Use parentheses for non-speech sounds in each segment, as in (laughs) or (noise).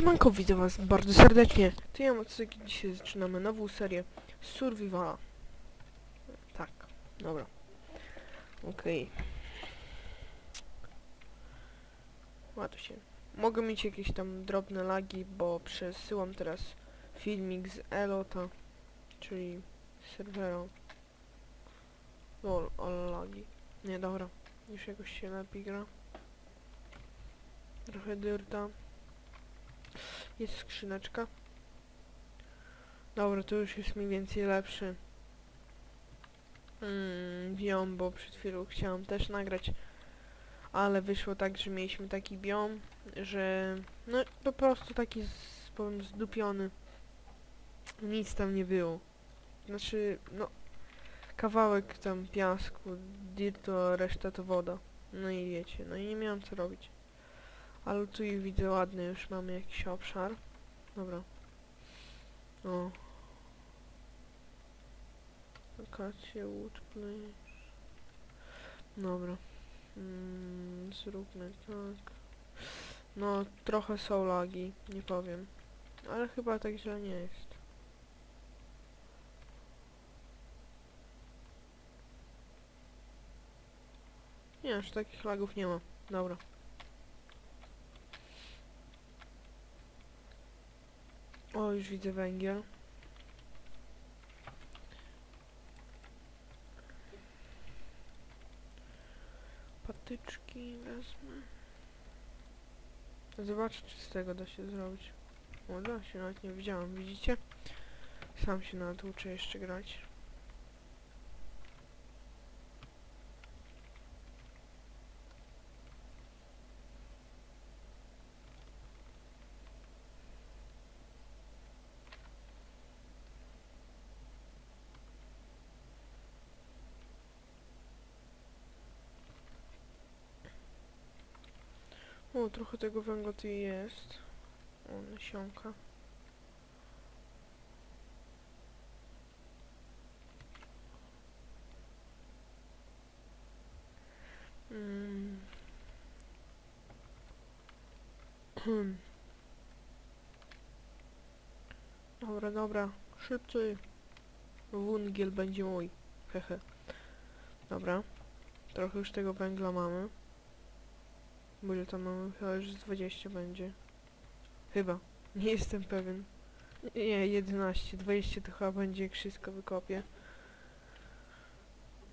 Siemanko, witam was bardzo serdecznie. To ja Macyki, dzisiaj zaczynamy nową serię Survivala. Tak, dobra. Okej. Łato się. Mogę mieć jakieś tam drobne lagi, bo przesyłam teraz filmik z Elota, czyli serwera. Lol, ale lagi. Nie, dobra. Już jakoś się lepiej gra. Trochę dyrta. Jest skrzyneczka. Dobra, to już jest mniej więcej lepszy. Mm, biom, bo przed chwilą chciałam też nagrać. Ale wyszło tak, że mieliśmy taki biom, że no po prostu taki z, powiem zdupiony. Nic tam nie było. Znaczy, no kawałek tam piasku, dirtu, a reszta to woda. No i wiecie, no i nie miałam co robić. Ale tu i widzę ładny, już mamy jakiś obszar. Dobra. O. Akacje, wood place. Dobra. Mm, zróbmy tak. No, trochę są lagi, nie powiem. Ale chyba tak źle nie jest. Nie, aż takich lagów nie ma. Dobra. O, już widzę węgiel. Patyczki wezmę. Zobaczę, czy z tego da się zrobić. O, da się, nawet nie widziałam, widzicie? Sam się nawet uczę jeszcze grać. O, trochę tego węgla tu jest. O, nasionka. Mm. (clears throat) Dobra, dobra. Szybciej. Wungiel będzie mój. Hehe. Dobra. Trochę już tego węgla mamy. Bo ile tam mamy? Chyba już z 20 będzie. Chyba. Nie (laughs) jestem pewien. Nie, 11. 20 to chyba będzie jak wszystko wykopię.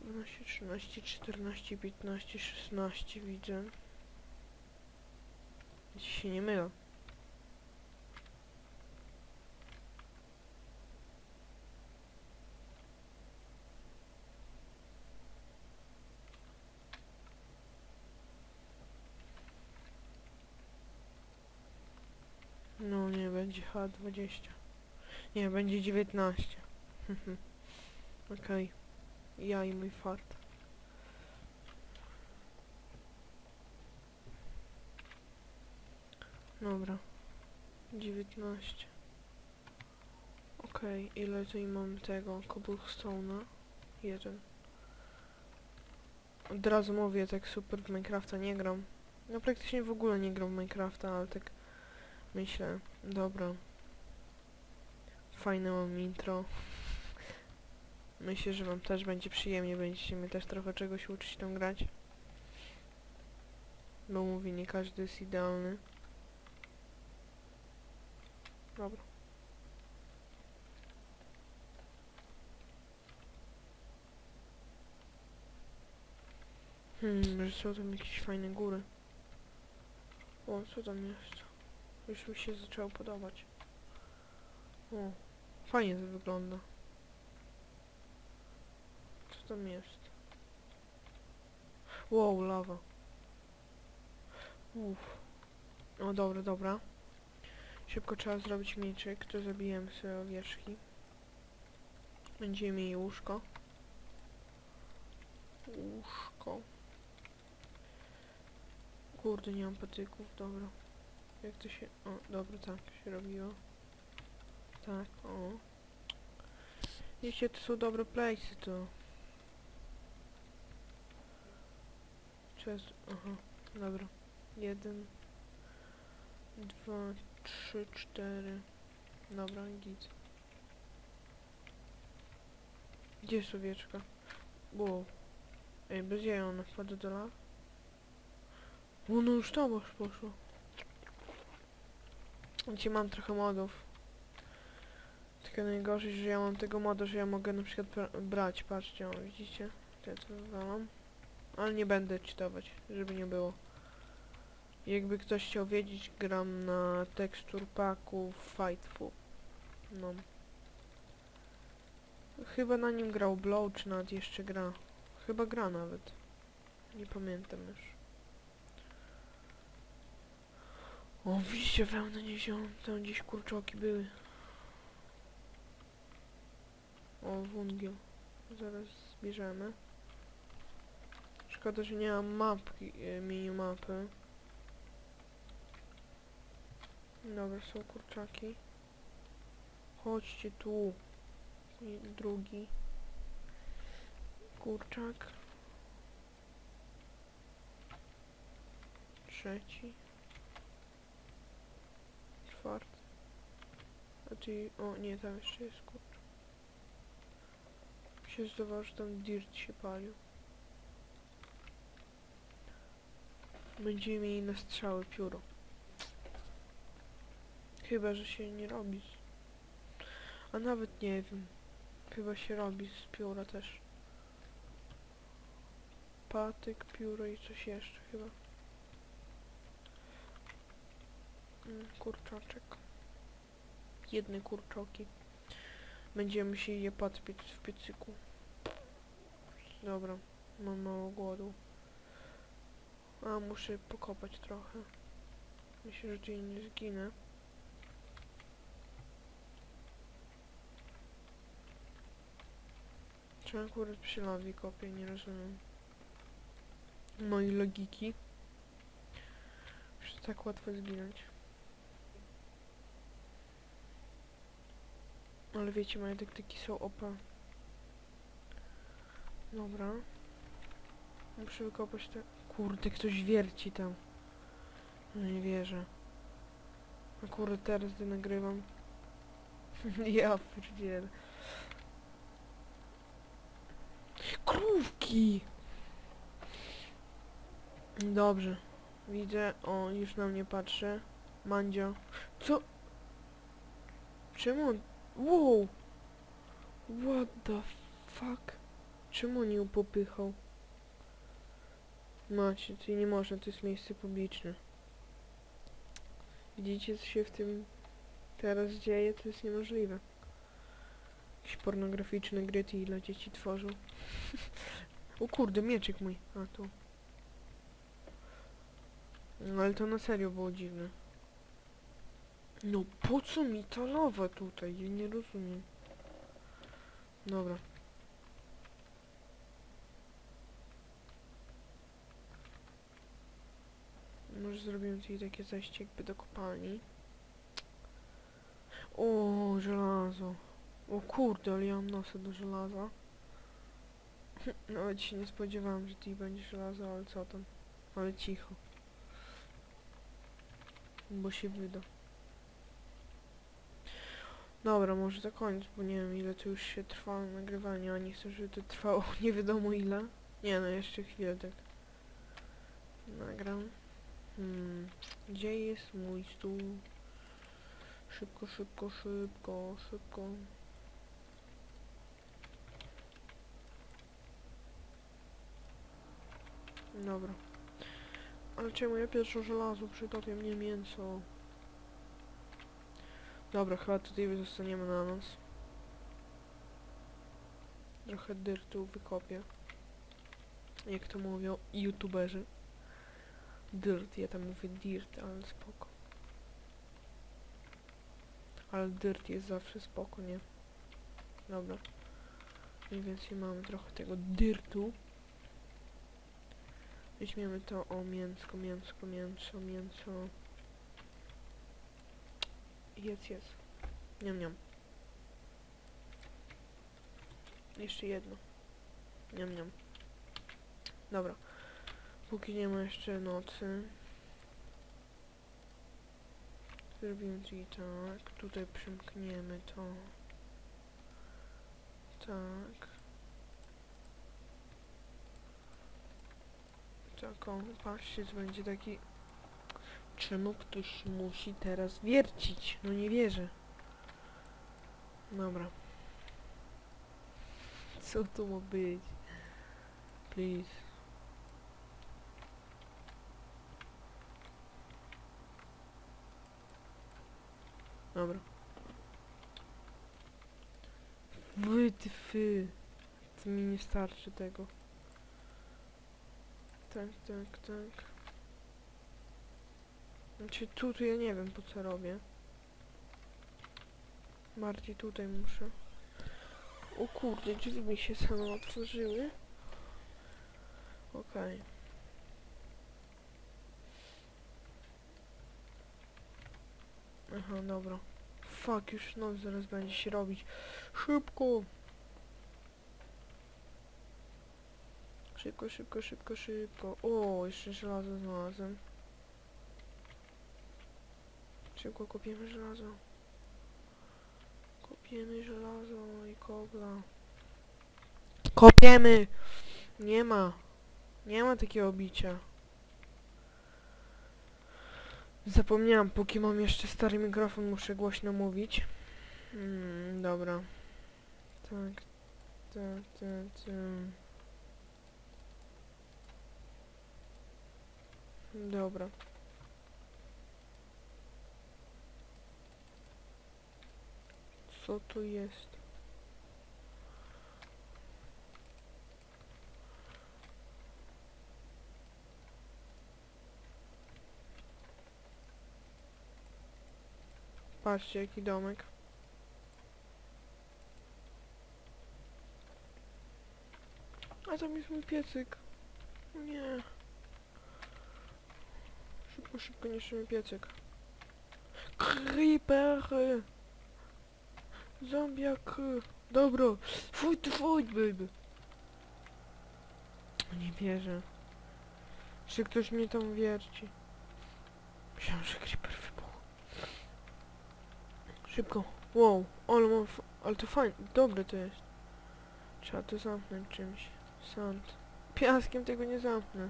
12, 13, 14, 15, 16 widzę. Jeśli się nie mylę. No będzie H20. Nie, będzie 19. (laughs) Okej. Ja i mój fart. Dobra. 19. Okej, ile tutaj mamy tego cobblestone'a? Jeden. Od razu mówię, tak super w Minecrafta nie gram. No praktycznie w ogóle nie gram w Minecrafta, ale tak myślę, dobra. Fajne mam intro. Myślę, że wam też będzie przyjemnie, będziecie mnie też trochę czegoś uczyć tam grać. Bo mówi, nie każdy jest idealny. Dobra. Hmm, że są tam jakieś fajne góry. O, co tam jest? Już mi się zaczęło podobać. O, fajnie to wygląda. Co tam jest? Wow, lawa. Uff. O, dobra, dobra. Szybko trzeba zrobić mieczyk, to zabijemy sobie owieczki. Będziemy mieli łóżko. Łóżko. Kurde, nie mam patyków, dobra. Jak to się... O, dobra, tak się robiło. Tak, o. Jeśli to są dobre place'y, to... Czas... Aha, dobra. Jeden... Dwa, trzy, cztery. Dobra, git. Gdzie jest owieczka? Wow. Ej, bez jaja ona wpada do la? Ono już tam aż poszło. Dzisiaj mam trochę modów. Tylko najgorzej, że ja mam tego moda, że ja mogę na przykład bra- brać, patrzcie, o, widzicie? Ja to. Ale nie będę czytować, żeby nie było. Jakby ktoś chciał wiedzieć, gram na tekstur packu Fightful. No. Chyba na nim grał Blow, czy nawet jeszcze gra. Chyba gra nawet. Nie pamiętam już. O, widzicie, wełnę nie wziąłem. Tam gdzieś kurczoki były. O, wungiel. Zaraz zbierzemy. Szkoda, że nie mam mapki, e, minimapy. Dobra, są kurczaki. Chodźcie tu. I drugi. Kurczak. Trzeci. A ty... O, nie, tam jeszcze jest kurczak. Mi się zdawało, że tam dirt się palił. Będziemy mieli na strzały pióro. Chyba, że się nie robi. A nawet nie wiem. Chyba się robi z pióra też. Patyk, pióro i coś jeszcze chyba. Mm, kurczaczek. Jedne kurczoki. Będziemy się je podpić w piecyku. Dobra, mam mało głodu. A, muszę pokopać trochę. Myślę, że tu nie zginę. Czemu akurat przy lawie kopię? Nie rozumiem. Mojej logiki. Że tak łatwo zginąć. Ale wiecie, moje taktyki są OP. Dobra. Muszę wykopać te... Kurde, ktoś wierci tam. No nie wierzę. Akurat teraz gdy nagrywam. (laughs) ja pierdzielę. Krówki! Dobrze. Widzę. O, już na mnie patrzy. Mandzio. Co? Czemu on... Wow! What the fuck? Czemu on ją popychał? Macie, to nie można, to jest miejsce publiczne. Widzicie, co się w tym teraz dzieje? To jest niemożliwe. Jakieś pornograficzne gry, ile dzieci tworzą. (laughs) o kurde, mieczyk mój. A, tu. No ale to na serio było dziwne. No po co mi ta lawa tutaj? Ja nie rozumiem. Dobra. Może zrobimy tutaj takie zejście jakby do kopalni. O, żelazo. O kurde, ale ja mam nosę do żelaza. (laughs) Nawet się nie spodziewałam, że ty będzie żelazo, ale co tam. Ale cicho. Bo się wyda. Dobra, może to koniec, bo nie wiem ile to już się trwało nagrywanie, a nie chcę, żeby to trwało (laughs) nie wiadomo ile. Nie no, jeszcze chwilę tak. Nagram. Hmm, gdzie jest mój stół? Szybko, szybko, szybko, szybko. Dobra. Ale czemu ja pierwsze żelazo przytopię mnie mięso? Dobra, chyba tutaj zostaniemy na noc. Trochę dyrtu wykopię. Jak to mówią youtuberzy. Dirt, ja tam mówię dirt, ale spoko. Ale dirt jest zawsze spoko, nie? Dobra. Mniej więcej mamy trochę tego dirtu. Weźmiemy to o mięsko, mięsko, mięso, mięso. Jedz, jedz. Niam, niam. Jeszcze jedno. Niam, niam. Dobra. Póki nie ma jeszcze nocy. Zrobimy czyli tak. Tutaj przymkniemy to. Tak. Taką, patrzcie, to będzie taki... Czemu ktoś musi teraz wiercić? No nie wierzę. Dobra. Co to ma być? Please. Dobra. Wytwy. To mi nie starczy tego. Tak, tak, tak. Znaczy tu, tu ja nie wiem po co robię. Bardziej tutaj muszę. O kurde, drzwi mi się same otworzyły. Okej. Aha, dobra. Fuck, już no zaraz będzie się robić. Szybko! Szybko, szybko, szybko, szybko. O, jeszcze żelazo znalazłem. Szybko kopiemy żelazo. Kopiemy żelazo i kobla. Kopiemy! Nie ma. Nie ma takiego bicia. Zapomniałam, póki mam jeszcze stary mikrofon, muszę głośno mówić. Mm, dobra. Tak, tak, tak, tak. Dobra. Co to jest? Patrzcie, jaki domek. A tam jest mój piecyk. Nie. Szybko, szybko niszczymy piecyk. Creeper! Zombiak! Dobra! Fuj, fuj, baby! Nie wierzę. Czy ktoś mnie tam wierci? Myślałem, że creeper wybuchł. Szybko. Wow, ale mam ale to fajne, dobre to jest. Trzeba to zamknąć czymś. Sand. Piaskiem tego nie zamknę.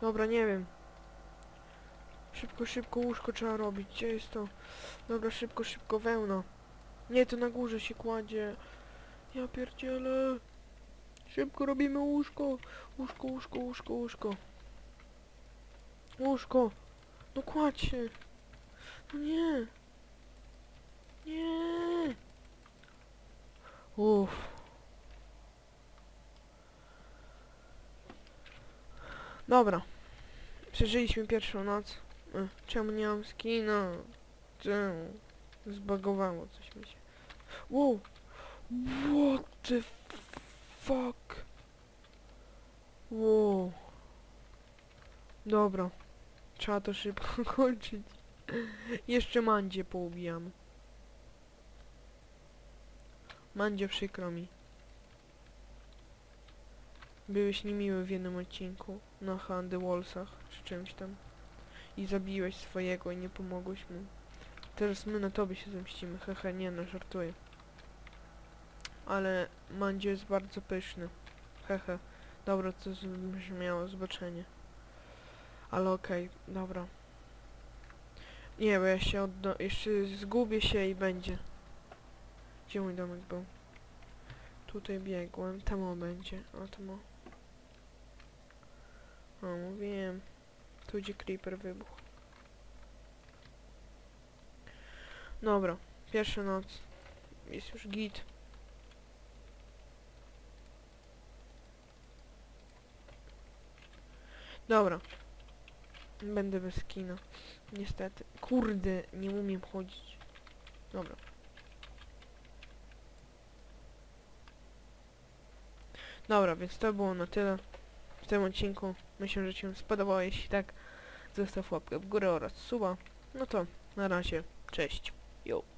Dobra, nie wiem. Szybko, szybko łóżko trzeba robić. Gdzie jest to? Dobra, szybko, szybko wełna. Nie, to na górze się kładzie. Ja pierdzielę. Szybko robimy łóżko. Łóżko, łóżko, łóżko, łóżko. Łóżko. No kładź się. No nie. Nie. Uff. Dobra. Przeżyliśmy pierwszą noc. E, Czemu nie mam skina? Czemu? Zbagowało coś mi się. Wow! What the fuck? Wow. Dobra. Trzeba to szybko (laughs) kończyć. Jeszcze Mandzie poubijamy. Mandzie przykro mi. Byłeś niemiły w jednym odcinku. Na Handy Wallsach, czy czymś tam. I zabiłeś swojego i nie pomogłeś mu. Teraz my na tobie się zemścimy. Hehe, nie no, żartuję. Ale Mandzie jest bardzo pyszny. Hehe. Dobra, to brzmiało zobaczenie. Ale okej, dobra. Nie, bo ja się odda... Jeszcze zgubię się i będzie. Gdzie mój domek był? Tutaj biegłem. Tam o będzie. O, tam o. O, mówiłem. Tu gdzie creeper wybuchł. Dobra. Pierwsza noc. Jest już git. Dobra. Będę bez kina. Niestety. Kurde, nie umiem chodzić. Dobra. Dobra, więc to było na tyle w tym odcinku. Myślę, że Ci się spodobało. Jeśli tak, zostaw łapkę w górę oraz suba. No to na razie. Cześć. Yo.